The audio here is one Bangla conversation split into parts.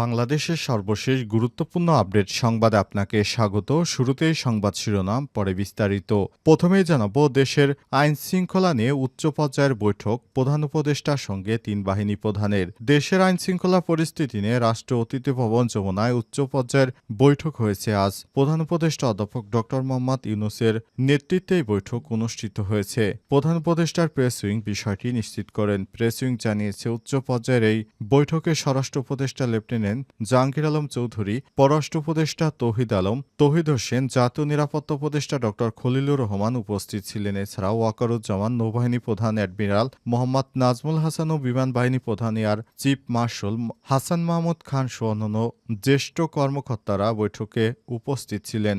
বাংলাদেশের সর্বশেষ গুরুত্বপূর্ণ আপডেট সংবাদে আপনাকে স্বাগত। শুরুতেই সংবাদ শিরোনাম, পরে বিস্তারিত। প্রথমেই জানাব, দেশের আইন শৃঙ্খলা নিয়ে উচ্চ পর্যায়ের বৈঠক, প্রধান উপদেষ্টার সঙ্গে তিন বাহিনী প্রধানের। দেশের আইন শৃঙ্খলা পরিস্থিতি নিয়ে রাষ্ট্র অতিথি ভবন যমুনায় উচ্চ পর্যায়ের বৈঠক হয়েছে আজ। প্রধান উপদেষ্টা অধ্যাপক ড মোহাম্মদ ইউনুসের নেতৃত্বে বৈঠক অনুষ্ঠিত হয়েছে। প্রধান উপদেষ্টার প্রেস উইং বিষয়টি নিশ্চিত করেন। প্রেস উইং জানিয়েছে, উচ্চ পর্যায়ের এই বৈঠকে স্বরাষ্ট্র উপদেষ্টা লেফটেন্যান্ট জাহাঙ্গীর আলম চৌধুরী, পররাষ্ট্র উপদেষ্টা তৌহিদ আলম, তহিদ হোসেন, জাতীয় নিরাপত্তা উপদেষ্টা ড খলিলুর রহমান উপস্থিত ছিলেন। এছাড়াও ওয়াকারুজ্জামান নৌবাহিনী প্রধান অ্যাডমিরাল মোহাম্মদ নাজমুল হাসান ও বিমান বাহিনী প্রধান air chief marshal Hasan Mahmud Khan সহ অন্যান্য জ্যেষ্ঠ কর্মকর্তারা বৈঠকে উপস্থিত ছিলেন।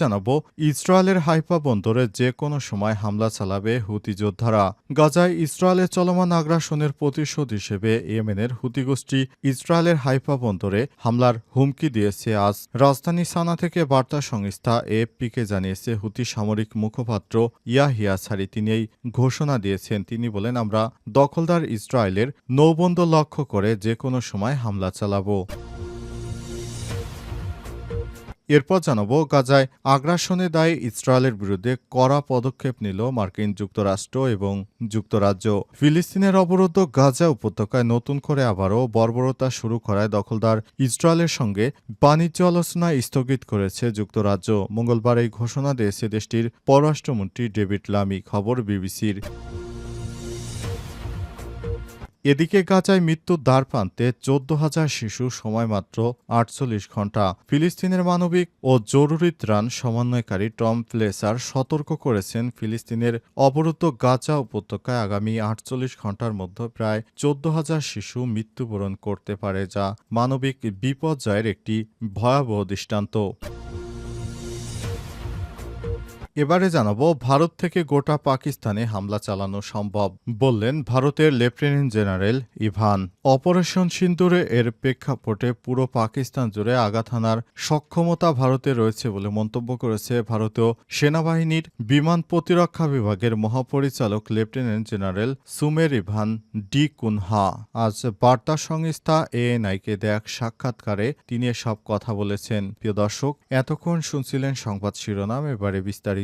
জানাব, ইসরায়েলের হাইফা বন্দরে যে কোনো সময় হামলা চালাবে হুতি যোদ্ধারা। গাজায় ইসরায়েলের চলমান আগ্রাসনের প্রতিশোধ হিসেবে ইয়েমেনের হুতি গোষ্ঠী ইসরায়েলের হাইফা বন্দরে হামলার হুমকি দিয়েছে আজ। রাজধানী সানা থেকে বার্তা সংস্থা এএফপিকে জানিয়েছে, হুতি সামরিক মুখপাত্র ইয়াহিয়া সারি তিনি এই ঘোষণা দিয়েছেন। তিনি বলেন, আমরা দখলদার ইসরায়েলের নৌবন্দর লক্ষ্য করে যে কোনো সময় হামলা চালাবো। এরপর জানাব, গাজায় আগ্রাসনের দায়ে ইসরায়েলের বিরুদ্ধে কড়া পদক্ষেপ নিল মার্কিন যুক্তরাষ্ট্র এবং যুক্তরাজ্য। ফিলিস্তিনের অবরুদ্ধ গাজা উপত্যকায় নতুন করে আবারও বর্বরতা শুরু করায় দখলদার ইসরায়েলের সঙ্গে বাণিজ্য আলোচনা স্থগিত করেছে যুক্তরাজ্য। মঙ্গলবার এই ঘোষণা দিয়েছে দেশটির পররাষ্ট্রমন্ত্রী ডেভিড লামি। খবর বিবিসির। এদিকে গাজায় মৃত্যুর দ্বার প্রান্তে চোদ্দ হাজার শিশু সময় মাত্র আটচল্লিশ ঘণ্টা ফিলিস্তিনের মানবিক ও জরুরি ত্রাণ সমন্বয়কারী টম ফ্লেসার সতর্ক করেছেন ফিলিস্তিনের অবরুদ্ধ গাজা উপত্যকায় আগামী আটচল্লিশ ঘণ্টার মধ্যে প্রায় চোদ্দ হাজার শিশু মৃত্যুবরণ করতে পারে, যা মানবিক বিপর্যয়ের একটি ভয়াবহ দৃষ্টান্ত। এবারে জানাব, ভারত থেকে গোটা পাকিস্তানে হামলা চালানো সম্ভব, বললেন ভারতের লেফটেন্যান্ট জেনারেল ইভান। অপারেশন সিন্দুরে এর প্রেক্ষাপটে পুরো পাকিস্তান জুড়ে আঘাত হানার সক্ষমতা ভারতে রয়েছে বলে মন্তব্য করেছে ভারতীয় সেনাবাহিনীর বিমান প্রতিরক্ষা বিভাগের মহাপরিচালক lieutenant general Sumer Ivan D'Cunha. আজ বার্তা সংস্থা এএনআইকে দেয়া সাক্ষাৎকারে তিনি এসব কথা বলেছেন। প্রিয় দর্শক, এতক্ষণ শুনছিলেন সংবাদ শিরোনাম, এবারে বিস্তারিত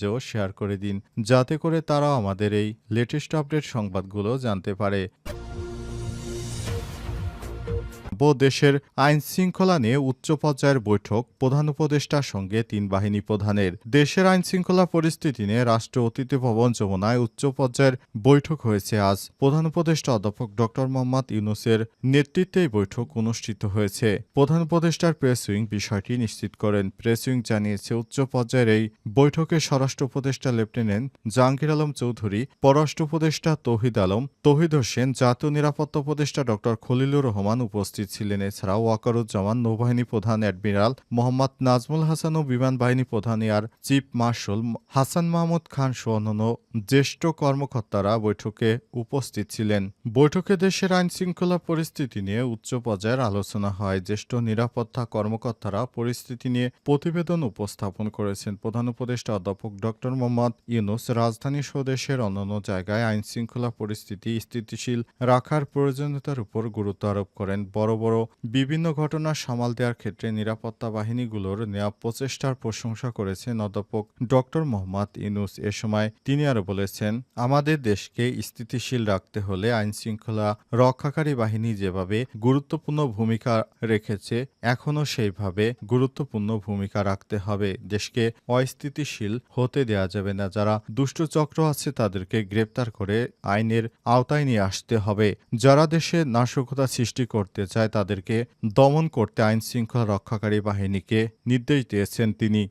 মাঝেও শেয়ার করে দিন যাতে করে তারাও আমাদের এই লেটেস্ট আপডেট সংবাদগুলো জানতে পারে। ও দেশের আইন শৃঙ্খলা নিয়ে উচ্চ পর্যায়ের বৈঠক প্রধান উপদেষ্টার সঙ্গে তিন বাহিনী প্রধানের। দেশের আইন শৃঙ্খলা পরিস্থিতি নিয়ে রাষ্ট্র অতিথি ভবন যমুনায় উচ্চ পর্যায়ের বৈঠক হয়েছে আজ। প্রধান উপদেষ্টা অধ্যাপক ড মোহাম্মদ ইউনুসের নেতৃত্বে বৈঠক অনুষ্ঠিত হয়েছে। প্রধান উপদেষ্টার প্রেস উইং বিষয়টি নিশ্চিত করেন। প্রেস উইং জানিয়েছে, উচ্চ পর্যায়ের এই বৈঠকে স্বরাষ্ট্র উপদেষ্টা লেফটেন্যান্ট জাহাঙ্গীর আলম চৌধুরী, পররাষ্ট্র উপদেষ্টা তৌহিদ আলম, তৌহিদ হোসেন, জাতীয় নিরাপত্তা উপদেষ্টা ড খলিলুর রহমান উপস্থিত ছিলেন। এছাড়াও ওয়াকারুজ্জামান নৌবাহিনী প্রধান অ্যাডমিরাল মোহাম্মদ নাজমুল হাসান ও বিমান বাহিনী প্রধান air chief marshal Hasan Mahmud Khan সহ অন্যান্য জ্যেষ্ঠ কর্মকর্তারা বৈঠকে উপস্থিত ছিলেন। বৈঠকে দেশের আইন শৃঙ্খলা পরিস্থিতি নিয়ে উচ্চ পর্যায়ের আলোচনা হয়। জ্যেষ্ঠ নিরাপত্তা কর্মকর্তারা পরিস্থিতি নিয়ে প্রতিবেদন উপস্থাপন করেছেন। প্রধান উপদেষ্টা অধ্যাপক ড মোহাম্মদ ইউনুস রাজধানী সহ দেশের অন্যান্য জায়গায় আইন শৃঙ্খলা পরিস্থিতি স্থিতিশীল রাখার প্রয়োজনীয়তার উপর গুরুত্ব আরোপ করেন। বড় বড় বিভিন্ন ঘটনা সামাল দেওয়ার ক্ষেত্রে নিরাপত্তা বাহিনীগুলোর নেওয়া প্রচেষ্টার প্রশংসা করেছেন অধ্যাপক ড মোহাম্মদ ইনুস এ সময় তিনি আরও বলেছেন, আমাদের দেশকে স্থিতিশীল রাখতে হলে আইন শৃঙ্খলা রক্ষাকারী বাহিনী যেভাবে গুরুত্বপূর্ণ ভূমিকা রেখেছে, এখনও সেইভাবে গুরুত্বপূর্ণ ভূমিকা রাখতে হবে। দেশকে অস্থিতিশীল হতে দেয়া যাবে না। যারা দুষ্ট চক্র আছে তাদেরকে গ্রেপ্তার করে আইনের আওতায় নিয়ে আসতে হবে। যারা দেশে নাশকতা সৃষ্টি করতে চায় তাদেরকে দমন করতে আইন শৃঙ্খলা রক্ষাকারী বাহিনীকে নির্দেশ দিয়েছেন তিনি।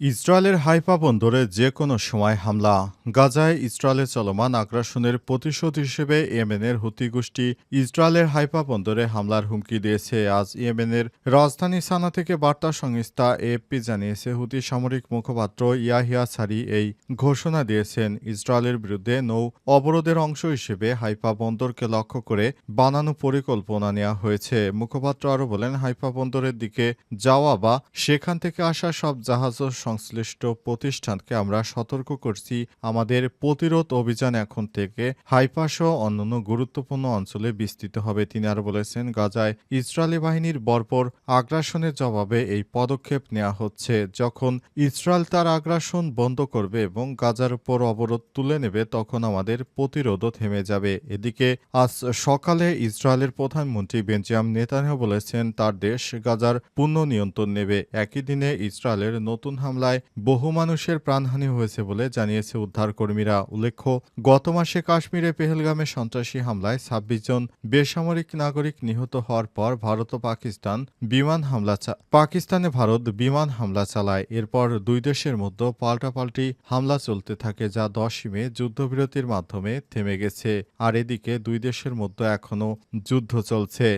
ইসরায়েলের হাইফা বন্দরে যে কোনো সময় হামলা। গাজায় ইসরায়েলে চলমান আগ্রাসনের প্রতিশোধ হিসেবে ইয়েমেনের হুতি গোষ্ঠী ইসরায়েলের হাইফা বন্দরে হামলার হুমকি দিয়েছে। আজ ইয়েমেনের রাজধানী সানা থেকে বার্তা সংস্থা এএফপি জানিয়েছে, হুতি সামরিক মুখপাত্র ইয়াহিয়া সারি এই ঘোষণা দিয়েছেন। ইসরায়েলের বিরুদ্ধে নৌ অবরোধের অংশ হিসেবে হাইফা বন্দরকে লক্ষ্য করে বানানো পরিকল্পনা নেওয়া হয়েছে। মুখপাত্র আরও বলেন, হাইফা বন্দরের দিকে যাওয়া বা সেখান থেকে আসা সব জাহাজ সংশ্লিষ্ট প্রতিষ্ঠানকে আমরা সতর্ক করছি। আমাদের প্রতিরোধ অভিযান এখন থেকে হাইফা সহ অন্যান্য গুরুত্বপূর্ণ অঞ্চলে বিস্তৃত হবে, তিনি আর বলেছেন। গাজায় ইসরায়েলি বাহিনীর বর্বর আগ্রাসনের জবাবে এই পদক্ষেপ নেওয়া হচ্ছে। যখন ইসরায়েল তার আগ্রাসন বন্ধ করবে এবং গাজার উপর অবরোধ তুলে নেবে, তখন আমাদের প্রতিরোধও থেমে যাবে। এদিকে আজ সকালে ইসরায়েলের প্রধানমন্ত্রী বেঞ্জাম নেতানিয়াহু বলেছেন, তার দেশ গাজার পূর্ণ নিয়ন্ত্রণ নেবে। একই দিনে ইসরায়েলের নতুন হামলায় বহু মানুষের প্রাণহানি হয়েছে বলে জানিয়েছে উদ্ধারকর্মীরা। উল্লেখ্য, গত মাসে কাশ্মীরে পেহেলগামে সন্ত্রাসী হামলায় ছাব্বিশ জন বেসামরিক নাগরিক নিহত হওয়ার পর ভারত ও পাকিস্তান বিমান হামলা পাকিস্তানে ভারত বিমান হামলা চালায়। এরপর দুই দেশের মধ্যে পাল্টাপাল্টি হামলা চলতে থাকে যা দশই মে যুদ্ধবিরতির মাধ্যমে থেমে গেছে। আর এদিকে দুই দেশের মধ্যে এখনও যুদ্ধ চলছে।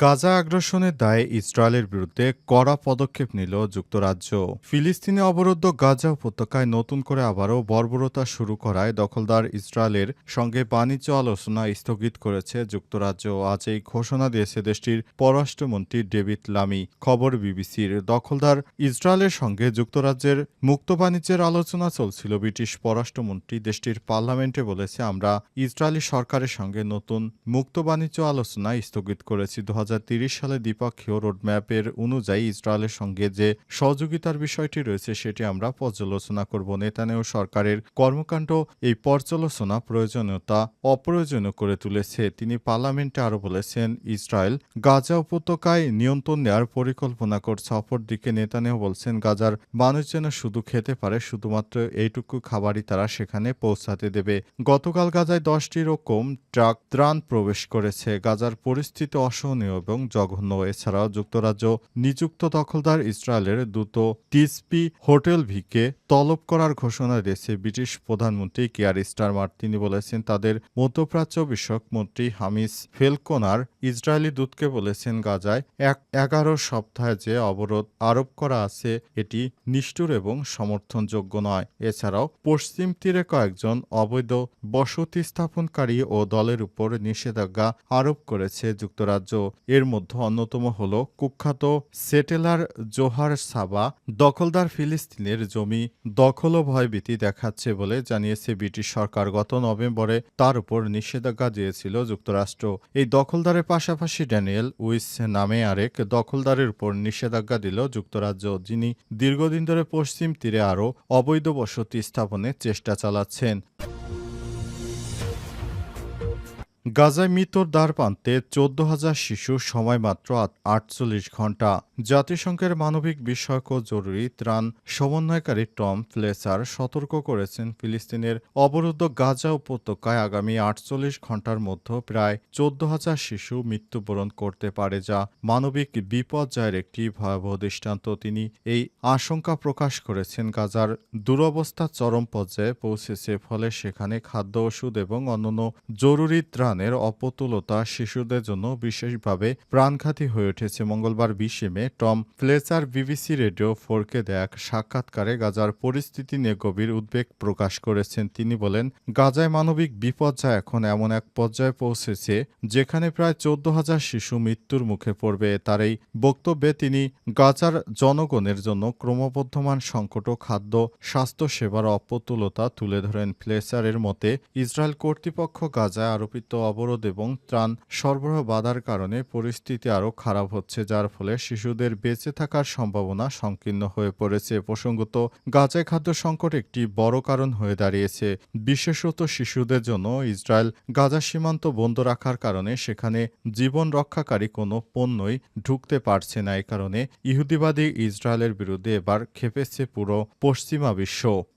গাজা আগ্রাসনের দায়ে ইসরায়েলের বিরুদ্ধে কড়া পদক্ষেপ নিল যুক্তরাজ্য। ফিলিস্তিনে অবরুদ্ধ গাজা উপত্যকায় নতুন করে আবারও বর্বরতা শুরু করায় দখলদার ইসরায়েলের সঙ্গে বাণিজ্য আলোচনা স্থগিত করেছে যুক্তরাজ্য। আজ এই ঘোষণা দিয়েছে দেশটির পররাষ্ট্রমন্ত্রী ডেভিড লামি। খবর বিবিসির। দখলদার ইসরায়েলের সঙ্গে যুক্তরাজ্যের মুক্ত বাণিজ্যের আলোচনা চলছিল, ব্রিটিশ পররাষ্ট্রমন্ত্রী দেশটির পার্লামেন্টে বলেছে, আমরা ইসরায়েলি সরকারের সঙ্গে নতুন মুক্ত বাণিজ্য আলোচনা স্থগিত করেছি। দু হাজার সালে দ্বিপক্ষীয় রোডম্যাপের অনুযায়ী ইসরায়েলের সঙ্গে যে সহযোগিতার বিষয়টি রয়েছে সেটি আমরা পর্যালোচনা করব। নেতানেও সরকারের কর্মকাণ্ড এই পর্যালোচনা প্রয়োজনীয়তা অপ্রয়োজনীয় করে তুলেছে। তিনি পার্লামেন্টে আরও বলেছেন, ইসরায়েল গাজা উপত্যকায় নিয়ন্ত্রণ নেওয়ার পরিকল্পনা করছে। অপরদিকে নেতানেও বলছেন, গাজার মানুষ যেন শুধু খেতে পারে, শুধুমাত্র এইটুকু খাবারই তারা সেখানে পৌঁছাতে দেবে। গতকাল গাজায় দশটি রকম ট্রাক ত্রাণ প্রবেশ করেছে। গাজার পরিস্থিতি অসহনীয়। এবং জঘন্য। এছাড়াও যুক্তরাজ্য নিযুক্ত দখলদার ইসরায়েলের দ্রুত টিসপি হোটেল ভিকে তলব করার ঘোষণা দিয়েছে ব্রিটিশ প্রধানমন্ত্রী কিয়ার স্টারমার তিনি বলেছেন, তাদের মধ্যপ্রাচ্য বিষয়ক মন্ত্রী হামিস ফেলকোনার ইসরায়েলি দূতকে বলেছেন, গাজায় এক এগারো সপ্তাহে যে অবরোধ আরোপ করা আছে, এটি নিষ্ঠুর এবং সমর্থনযোগ্য নয়। এছাড়াও পশ্চিম তীরে কয়েকজন অবৈধ বসতি স্থাপনকারী ও দলের উপর নিষেধাজ্ঞা আরোপ করেছে যুক্তরাজ্য। এর মধ্যে অন্যতম হল কুখ্যাত সেটেলার জোহার সাবা, দখলদার ফিলিস্তিনের জমি দখল ও ভয়ভীতি দেখাচ্ছে বলে জানিয়েছে ব্রিটিশ সরকার। গত নভেম্বরে তার উপর নিষেধাজ্ঞা দিয়েছিল যুক্তরাষ্ট্র। এই দখলদারের পাশাপাশি ড্যানিয়েল উইস নামে আরেক দখলদারের উপর নিষেধাজ্ঞা দিল যুক্তরাজ্য, যিনি দীর্ঘদিন ধরে পশ্চিম তীরে আরও অবৈধ বসতি স্থাপনের চেষ্টা চালাচ্ছেন। গাজায় মৃত্যুর দ্বার প্রান্তে চোদ্দ হাজার শিশু সময় মাত্র আটচল্লিশ ঘণ্টা জাতিসংঘের মানবিক বিষয়ক ও জরুরি ত্রাণ সমন্বয়কারী টম ফ্লেসার সতর্ক করেছেন ফিলিস্তিনের অবরুদ্ধ গাজা উপত্যকায় আগামী আটচল্লিশ ঘণ্টার মধ্যে প্রায় চোদ্দ হাজার শিশু মৃত্যুবরণ করতে পারে, যা মানবিক বিপর্যয়ের একটি ভয়াবহ দৃষ্টান্ত। তিনি এই আশঙ্কা প্রকাশ করেছেন, গাজার দুরবস্থা চরম পর্যায়ে পৌঁছেছে, ফলে সেখানে খাদ্য, ওষুধ এবং অন্যান্য জরুরি ত্রাণের অপতুলতা শিশুদের জন্য বিশেষভাবে প্রাণঘাতী হয়ে উঠেছে। মঙ্গলবার বিশে May Tom Fletcher BBC radio ফোরকে দেয়া এক সাক্ষাৎকারে গাজার পরিস্থিতি নিয়ে গভীর উদ্বেগ প্রকাশ করেছেন। তিনি বলেন, গাজায় মানবিক বিপর্যয় এখন এমন এক পর্যায়ে পৌঁছেছে যেখানে প্রায় চোদ্দ হাজার শিশু মৃত্যুর মুখে পড়বে। তার এই বক্তব্যে তিনি, গাজার জনগণের জন্য ক্রমবর্ধমান সংকট খাদ্য স্বাস্থ্যসেবার অপ্রতুলতা তুলে ধরেন। ফ্লেচারের মতে, ইসরায়েল কর্তৃপক্ষ গাজায় আরোপিত অবরোধ এবং ত্রাণ সরবরাহ বাধার কারণে পরিস্থিতি আরও খারাপ হচ্ছে, যার ফলে শিশুদের বেঁচে থাকার সম্ভাবনা সংকীর্ণ হয়ে পড়েছে। প্রসঙ্গত, গাজায় খাদ্য সংকট একটি বড় কারণ হয়ে দাঁড়িয়েছে। বিশেষত শিশুদের জন্য ইসরায়েল গাজা সীমান্ত বন্ধ রাখার কারণে সেখানে জীবন রক্ষাকারী কোনো পণ্যই ঢুকতে পারছে না। এই কারণে ইহুদিবাদী ইসরায়েলের বিরুদ্ধে এবার খেপেছে পুরো পশ্চিমা বিশ্ব।